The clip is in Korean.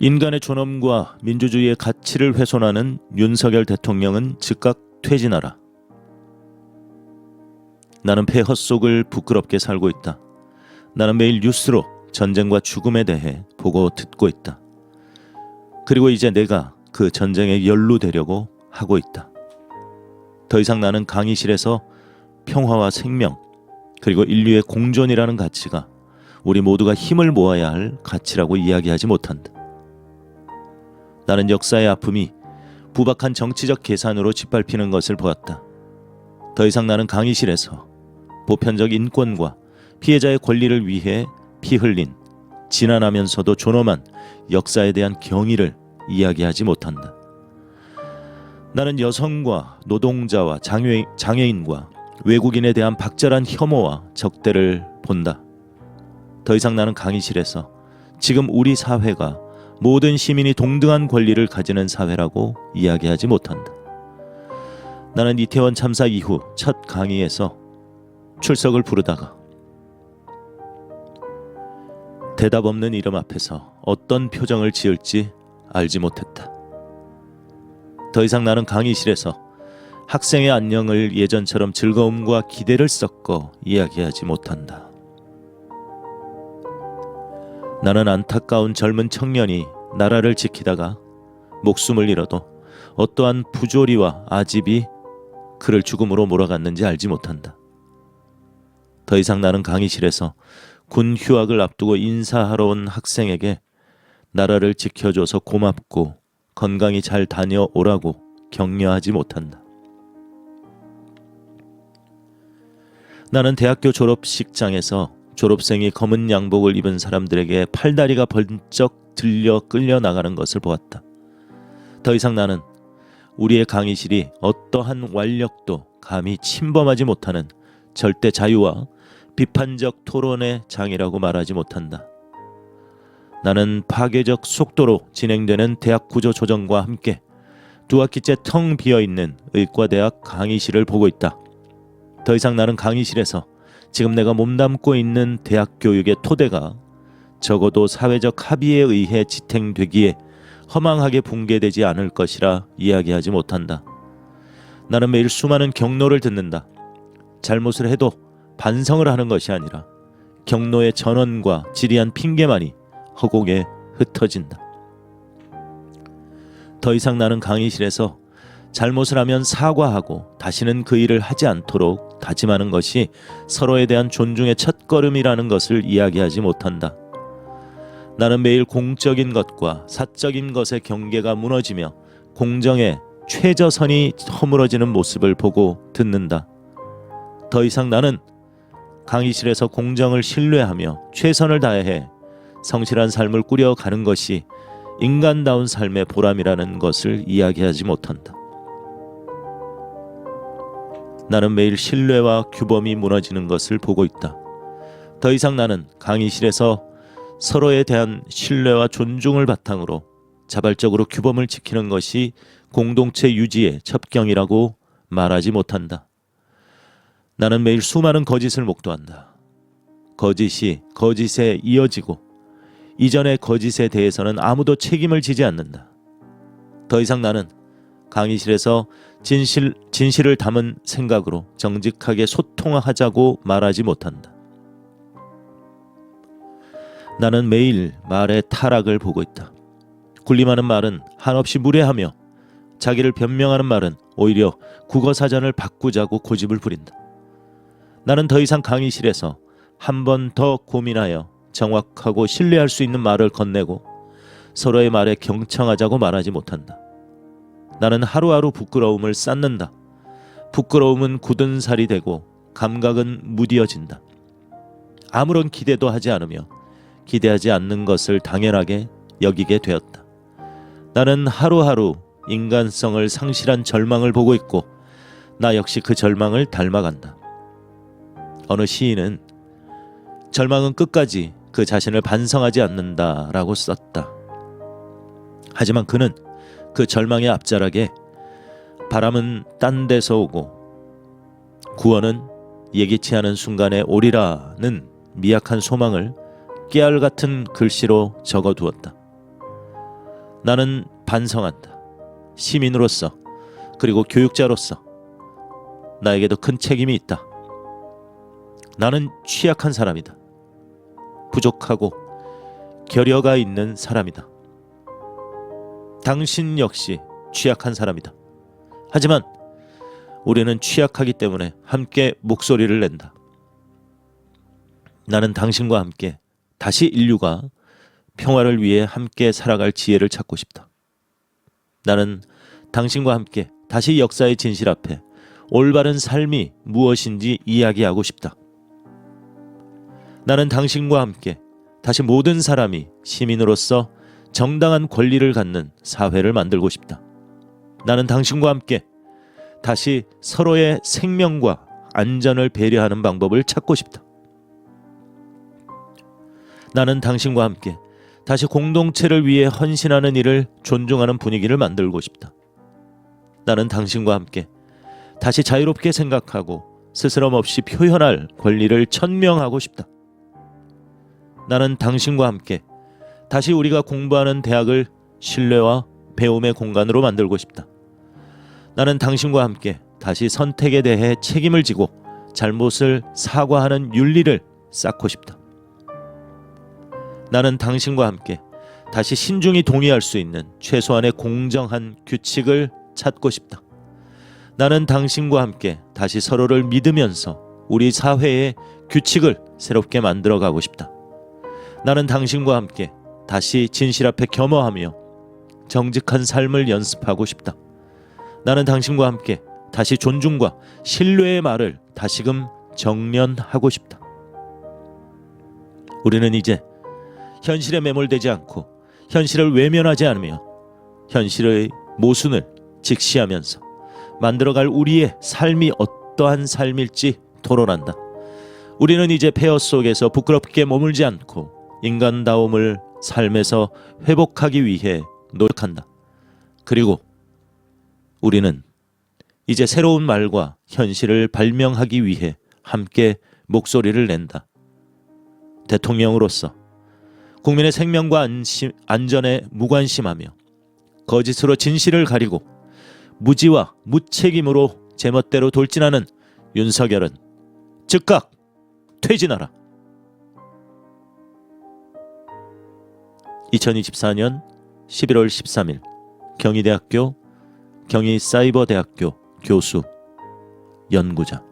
인간의 존엄과 민주주의의 가치를 훼손하는 윤석열 대통령은 즉각 퇴진하라. 나는 폐허 속을 부끄럽게 살고 있다. 나는 매일 뉴스로 전쟁과 죽음에 대해 보고 듣고 있다. 그리고 이제 내가 그 전쟁에 연루되려고 하고 있다. 더 이상 나는 강의실에서 평화와 생명 그리고 인류의 공존이라는 가치가 우리 모두가 힘을 모아야 할 가치라고 이야기하지 못한다. 나는 역사의 아픔이 부박한 정치적 계산으로 짓밟히는 것을 보았다. 더 이상 나는 강의실에서 보편적 인권과 피해자의 권리를 위해 피 흘린 지난하면서도 존엄한 역사에 대한 경의를 이야기하지 못한다. 나는 여성과 노동자와 장애, 장애인과 외국인에 대한 박절한 혐오와 적대를 본다. 더 이상 나는 강의실에서 지금 우리 사회가 모든 시민이 동등한 권리를 가지는 사회라고 이야기하지 못한다. 나는 이태원 참사 이후 첫 강의에서 출석을 부르다가 대답 없는 이름 앞에서 어떤 표정을 지을지 알지 못했다. 더 이상 나는 강의실에서 학생의 안녕을 예전처럼 즐거움과 기대를 섞어 이야기하지 못한다. 나는 안타까운 젊은 청년이 나라를 지키다가 목숨을 잃어도 어떠한 부조리와 아집이 그를 죽음으로 몰아갔는지 알지 못한다. 더 이상 나는 강의실에서 군 휴학을 앞두고 인사하러 온 학생에게 나라를 지켜줘서 고맙고 건강히 잘 다녀오라고 격려하지 못한다. 나는 대학교 졸업식장에서 졸업생이 검은 양복을 입은 사람들에게 팔다리가 번쩍 들려 끌려 나가는 것을 보았다. 더 이상 나는 우리의 강의실이 어떠한 완력도 감히 침범하지 못하는 절대 자유와 비판적 토론의 장이라고 말하지 못한다. 나는 파괴적 속도로 진행되는 대학 구조 조정과 함께 두 학기째 텅 비어 있는 의과대학 강의실을 보고 있다. 더 이상 나는 강의실에서 지금 내가 몸담고 있는 대학 교육의 토대가 적어도 사회적 합의에 의해 지탱되기에 허망하게 붕괴되지 않을 것이라 이야기하지 못한다. 나는 매일 수많은 경로를 듣는다. 잘못을 해도 반성을 하는 것이 아니라 경로의 전원과 지리한 핑계만이 허공에 흩어진다. 더 이상 나는 강의실에서 잘못을 하면 사과하고 다시는 그 일을 하지 않도록 다짐하는 것이 서로에 대한 존중의 첫걸음이라는 것을 이야기하지 못한다. 나는 매일 공적인 것과 사적인 것의 경계가 무너지며 공정의 최저선이 허물어지는 모습을 보고 듣는다. 더 이상 나는 강의실에서 공정을 신뢰하며 최선을 다해 성실한 삶을 꾸려가는 것이 인간다운 삶의 보람이라는 것을 이야기하지 못한다. 나는 매일 신뢰와 규범이 무너지는 것을 보고 있다. 더 이상 나는 강의실에서 서로에 대한 신뢰와 존중을 바탕으로 자발적으로 규범을 지키는 것이 공동체 유지의 첩경이라고 말하지 못한다. 나는 매일 수많은 거짓을 목도한다. 거짓이 거짓에 이어지고 이전의 거짓에 대해서는 아무도 책임을 지지 않는다. 더 이상 나는 강의실에서 진실 진실을 담은 생각으로 정직하게 소통하자고 말하지 못한다. 나는 매일 말의 타락을 보고 있다. 군림하는 말은 한없이 무례하며 자기를 변명하는 말은 오히려 국어 사전을 바꾸자고 고집을 부린다. 나는 더 이상 강의실에서 한 번 더 고민하여 정확하고 신뢰할 수 있는 말을 건네고 서로의 말에 경청하자고 말하지 못한다. 나는 하루하루 부끄러움을 쌓는다. 부끄러움은 굳은 살이 되고 감각은 무디어진다. 아무런 기대도 하지 않으며 기대하지 않는 것을 당연하게 여기게 되었다. 나는 하루하루 인간성을 상실한 절망을 보고 있고 나 역시 그 절망을 닮아간다. 어느 시인은 절망은 끝까지 그 자신을 반성하지 않는다라고 썼다. 하지만 그는 그 절망의 앞자락에 바람은 딴 데서 오고 구원은 예기치 않은 순간에 오리라는 미약한 소망을 깨알 같은 글씨로 적어 두었다. 나는 반성한다. 시민으로서 그리고 교육자로서 나에게도 큰 책임이 있다. 나는 취약한 사람이다. 부족하고 결여가 있는 사람이다. 당신 역시 취약한 사람이다. 하지만 우리는 취약하기 때문에 함께 목소리를 낸다. 나는 당신과 함께 다시 인류가 평화를 위해 함께 살아갈 지혜를 찾고 싶다. 나는 당신과 함께 다시 역사의 진실 앞에 올바른 삶이 무엇인지 이야기하고 싶다. 나는 당신과 함께 다시 모든 사람이 시민으로서 정당한 권리를 갖는 사회를 만들고 싶다. 나는 당신과 함께 다시 서로의 생명과 안전을 배려하는 방법을 찾고 싶다. 나는 당신과 함께 다시 공동체를 위해 헌신하는 일을 존중하는 분위기를 만들고 싶다. 나는 당신과 함께 다시 자유롭게 생각하고 스스럼 없이 표현할 권리를 천명하고 싶다. 나는 당신과 함께 다시 우리가 공부하는 대학을 신뢰와 배움의 공간으로 만들고 싶다. 나는 당신과 함께 다시 선택에 대해 책임을 지고 잘못을 사과하는 윤리를 쌓고 싶다. 나는 당신과 함께 다시 신중히 동의할 수 있는 최소한의 공정한 규칙을 찾고 싶다. 나는 당신과 함께 다시 서로를 믿으면서 우리 사회의 규칙을 새롭게 만들어 가고 싶다. 나는 당신과 함께 다시 진실 앞에 겸허하며 정직한 삶을 연습하고 싶다. 나는 당신과 함께 다시 존중과 신뢰의 말을 다시금 정련하고 싶다. 우리는 이제 현실에 매몰되지 않고 현실을 외면하지 않으며 현실의 모순을 직시하면서 만들어갈 우리의 삶이 어떠한 삶일지 토론한다. 우리는 이제 폐허 속에서 부끄럽게 머물지 않고 인간다움을 삶에서 회복하기 위해 노력한다. 그리고 우리는 이제 새로운 말과 현실을 발명하기 위해 함께 목소리를 낸다. 대통령으로서 국민의 생명과 안심, 안전에 무관심하며 거짓으로 진실을 가리고 무지와 무책임으로 제멋대로 돌진하는 윤석열은 즉각 퇴진하라. 2024년 11월 13일 경희대학교 경희사이버대학교 교수 연구자